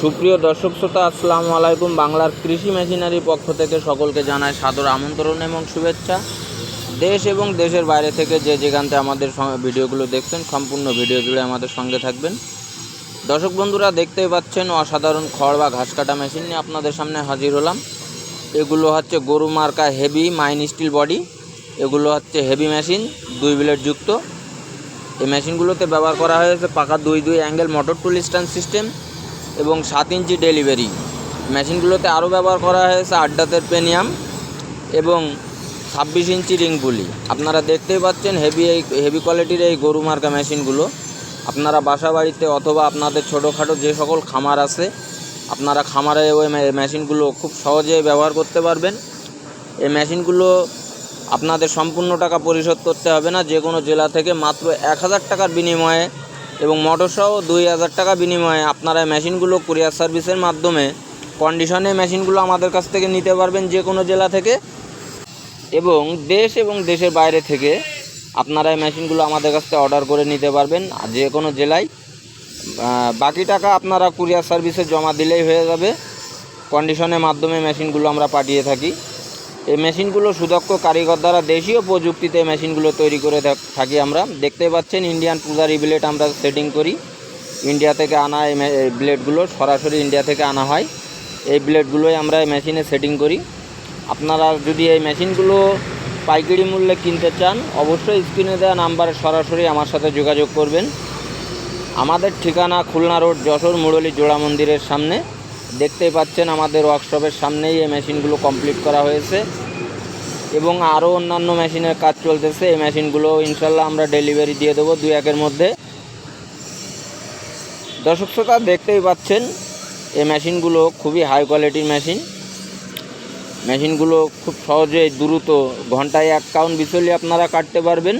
সুপ্রিয় দর্শক শ্রোতা, আসসালামু আলাইকুম। বাংলার কৃষি মেশিনারি পক্ষ থেকে সকলকে জানাই সাদর আমন্ত্রণ এবং শুভেচ্ছা। দেশ এবং দেশের বাইরে থেকে যে যেখানতে আমাদের ভিডিওগুলো দেখছেন, সম্পূর্ণ ভিডিও জুড়ে আমাদের সঙ্গে থাকবেন। দর্শক বন্ধুরা, দেখতেই পাচ্ছেন অসাধারণ খড় বা ঘাস কাটা মেশিন নিয়ে আপনাদের সামনে হাজির হলাম। এগুলো হচ্ছে গরু মার্কা হেভি মাইন স্টিল বডি। এগুলো হচ্ছে হেভি মেশিন, দুই ব্লেড যুক্ত। এই মেশিনগুলোতে ব্যবহার করা হয়েছে পাকা দুই দুই angle motor tool stand system. এবং সাত ইঞ্চি ডেলিভারি। মেশিনগুলোতে আরও ব্যবহার করা হয়েছে আড্ডাতের পেনিয়াম এবং ছাব্বিশ ইঞ্চি রিং বুলি আপনারা দেখতেই পাচ্ছেন হেভি এই হেভি কোয়ালিটির এই গরু মার্কা মেশিনগুলো। আপনারা বাসা বাড়িতে অথবা আপনাদের ছোটোখাটো যে সকল খামার আছে, আপনারা খামারে ওই মেশিনগুলো খুব সহজে ব্যবহার করতে পারবেন। এই মেশিনগুলো আপনাদের সম্পূর্ণ টাকা পরিশোধ করতে হবে না। যে কোনো জেলা থেকে মাত্র এক হাজার টাকার বিনিময়ে এবং মোটরসহ দুই হাজার টাকা বিনিময়ে আপনারা মেশিনগুলো কুরিয়ার সার্ভিসের মাধ্যমে কন্ডিশনে মেশিনগুলো আমাদের কাছ থেকে নিতে পারবেন যে কোনো জেলা থেকে। এবং দেশ এবং দেশের বাইরে থেকে আপনারা এই মেশিনগুলো আমাদের কাছ থেকে অর্ডার করে নিতে পারবেন। আর যে কোনো জেলায় বাকি টাকা আপনারা কুরিয়ার সার্ভিসে জমা দিলেই হয়ে যাবে। কন্ডিশনের মাধ্যমে মেশিনগুলো আমরা পাঠিয়ে থাকি। এই মেশিনগুলো সুদক্ষ কারিগর দ্বারা দেশীয় প্রযুক্তিতে মেশিনগুলো তৈরি করে থাক- আমরা। দেখতে পাচ্ছেন ইন্ডিয়ান পূজারি ব্লেড আমরা সেটিং করি। ইন্ডিয়া থেকে আনা এই ব্লেডগুলো সরাসরি ইন্ডিয়া থেকে আনা হয়। এই ব্লেডগুলোই আমরা এই মেশিনে সেটিং করি। আপনারা যদি এই মেশিনগুলো পাইকারি মূল্যে কিনতে চান, অবশ্যই স্ক্রিনে দেওয়া নাম্বারে সরাসরি আমার সাথে যোগাযোগ করবেন। আমাদের ঠিকানা খুলনা রোড, যশোর, মুরলী, জোড়া মন্দিরের সামনে। দেখতেই পাচ্ছেন আমাদের ওয়ার্কশপের সামনেই এই মেশিনগুলো কমপ্লিট করা হয়েছে। এবং আরও অন্যান্য মেশিনের কাজ চলতেছে। এই মেশিনগুলো ইনশাল্লাহ আমরা ডেলিভারি দিয়ে দেবো দুই একের মধ্যে। দর্শক শ্রোতা, দেখতেই পাচ্ছেন, এই মেশিনগুলো খুবই হাই কোয়ালিটির মেশিন মেশিনগুলো খুব সহজে, দ্রুত, ঘন্টায় এক কাউন্ট বিচলি আপনারা কাটতে পারবেন।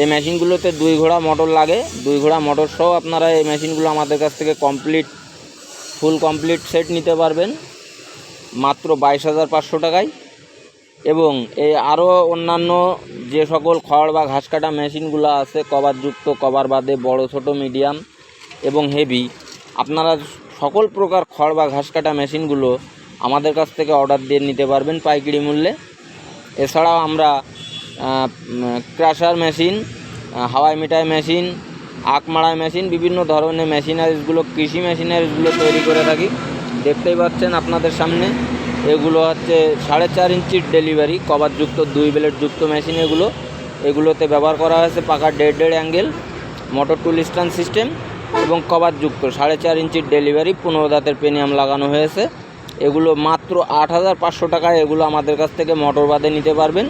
এই মেশিনগুলোতে দুই ঘোড়া মোটর লাগে। দুই ঘোড়া মোটর সহ আপনারা এই মেশিনগুলো আমাদের কাছ থেকে কমপ্লিট ফুল কমপ্লিট সেট নিতে পারবেন। মাত্র বাইশ হাজার পাঁচশো টাকায়। এবং এই আরও অন্যান্য যে সকল খড় বা ঘাস কাটা মেশিনগুলো আছে, কভারযুক্ত, কভার বাদে বড়, ছোট, মিডিয়াম এবং হেভি, আপনারা সকল প্রকার খড় বা ঘাস কাটা মেশিনগুলো আমাদের কাছ থেকে অর্ডার দিয়ে নিতে পারবেন পাইকারি মূল্যে। এছাড়াও আমরা ক্রাশার মেশিন হাওয়াই মিঠাই মেশিন আখ মারাই মেশিন, বিভিন্ন ধরনের মেশিনারিজগুলো, কৃষি মেশিনারিজগুলো তৈরি করে থাকি। দেখতেই পাচ্ছেন আপনাদের সামনে, এগুলো হচ্ছে সাড়ে চার ইঞ্চির ডেলিভারি কভারযুক্ত দুই ব্লেড যুক্ত মেশিন এগুলো। এগুলোতে ব্যবহার করা হয়েছে পাকা দেড় দেড় angle, motor tool stand system এবং কভারযুক্ত সাড়ে চার ইঞ্চির ডেলিভারি, পনেরো দাঁতের পেনিয়াম লাগানো হয়েছে। এগুলো মাত্র আট হাজার পাঁচশো টাকায় এগুলো আমাদের কাছ থেকে মোটর বাদে নিতে পারবেন।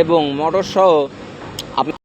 এবং মোটর সহ